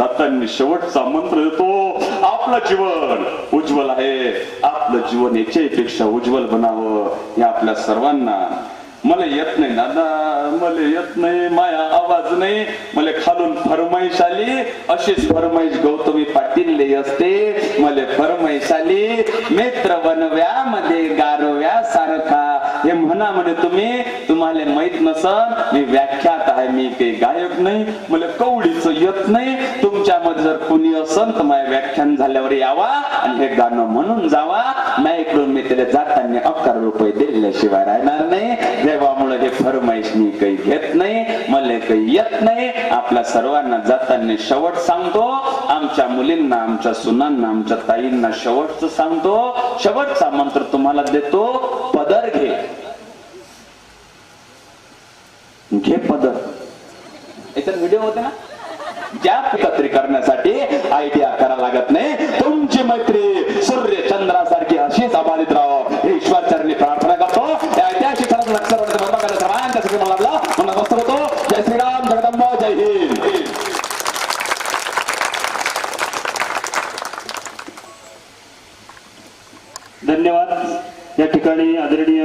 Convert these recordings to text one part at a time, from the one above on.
जाताना शेवटचा मंत्र येतो आपलं जीवन उज्ज्वल आहे. आपलं जीवन याच्यापेक्षा उज्ज्वल बनावं हे आपल्या सर्वांना. मला येत नाही दादा मला येत नाही माया आवाज नाही. मला खालून फरमाईश आली अशीच फरमाईश गौतमी पाटील असते. मला फरमाईश आली मित्र बनव्यामध्ये गारव्या हे म्हणा म्हणे तुम्ही तुम्हाला माहीत नसन मी व्याख्यात आहे मी काही गायक नाही मला कवडीच येत नाही. तुमच्यामध्ये जर कुणी असन तर माझ्या व्याख्यान झाल्यावर यावा आणि हे गाणं म्हणून जावा. माझ्याकडून मी त्याला जाताना अकरा रुपये दिल्याशिवाय राहणार नाही. देवामुळे हे फरमाईश मी काही घेत नाही मला काही येत नाही. आपल्या सर्वांना जाताना शेवट सांगतो. आमच्या मुलींना आमच्या सुनांना आमच्या ताईंना शेवटचं सांगतो. शेवटचा मंत्र तुम्हाला देतो. ज्या एकत्री करण्यासाठी आयडिया करा लागत नाही. तुमची मैत्री सूर्य चंद्रासारखी अशीच अबाधित राहो. हे ईश्वरचरणी प्रार्थना करतो. ऐतिहासिक मला नमस्कार होतो. जय श्रीराम जगदंब जय हिंद. धन्यवाद. या ठिकाणी आदरणीय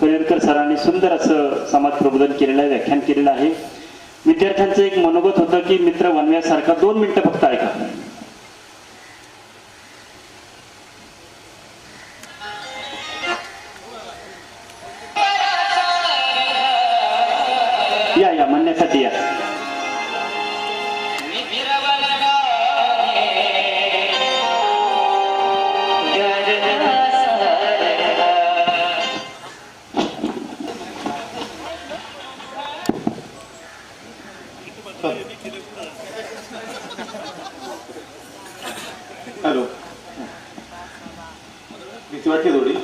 कनेरकर सरांनी सुंदर असं समाज प्रबोधन केलेलं आहे व्याख्यान केलेलं आहे. विद्यार्थ्यांचं एक मनोगत होतं की मित्र वनव्यासारखा दोन मिनिटं फक्त ऐका. या या म्हणण्यासाठी या. हॅलो. भीती वाटते थोडी?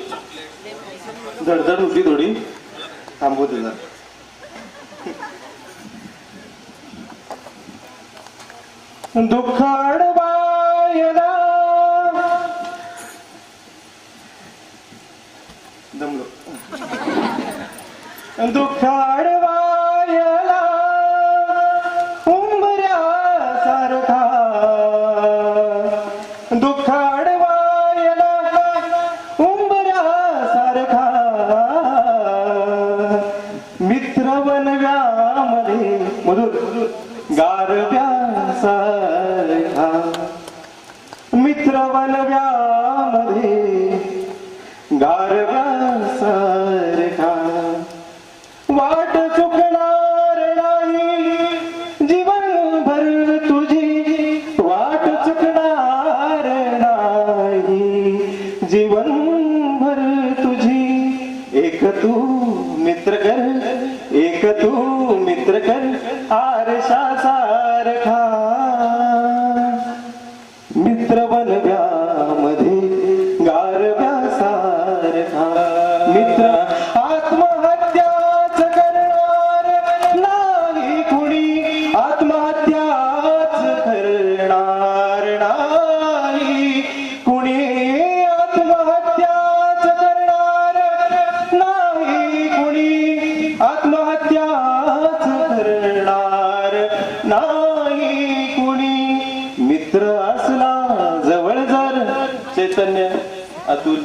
धडधड होती थोडी. थांबू तिला दुखाड बायला. दमलो. दुःखाड बाय मित्र बनव्यामध्ये मधुर गारव्यासारखा मित्र बनव्यामध्ये गारव्यासारखा वाट चुकणार नाही जीवन भर तुझी वाट चुकणार नाही. जीवन आरशा सारखा. मित्र बनव्यामध्ये गारव्यासारखा मित्र चैतन्य अतुल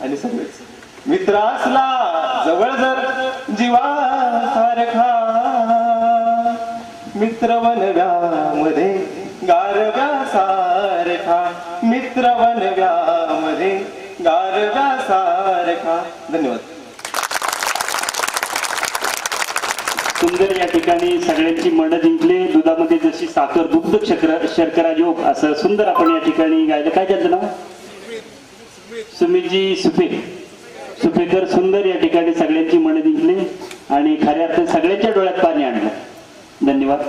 आणि सगळेच. मित्र असला जवळ जर जीवा जीवासारखा मित्र बनव्यामध्ये गारव्यासारखा. मित्र बनव्यामध्ये गारव्यासारखा. धन्यवाद. सुंदर या ठिकाणी सगळ्यांची मन जिंकले. दुधामध्ये जशी साखर दुग्ध शर्करा योग असं सुंदर आपण या ठिकाणी गायलं. काय त्यांचं नाव? सुमितजी सुपे सुपेकर सुंदर या ठिकाणी सगळ्यांची मन जिंकले आणि खऱ्या अर्थ सगळ्यांच्या डोळ्यात पाणी आणलं. धन्यवाद.